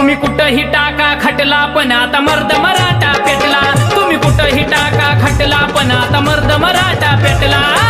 तुम्ही कुठंही टाका खटला पण आता मर्द मराठा पेटला. तुम्ही कुठंही टाका खटला पण आता मर्द मराठा पेटला.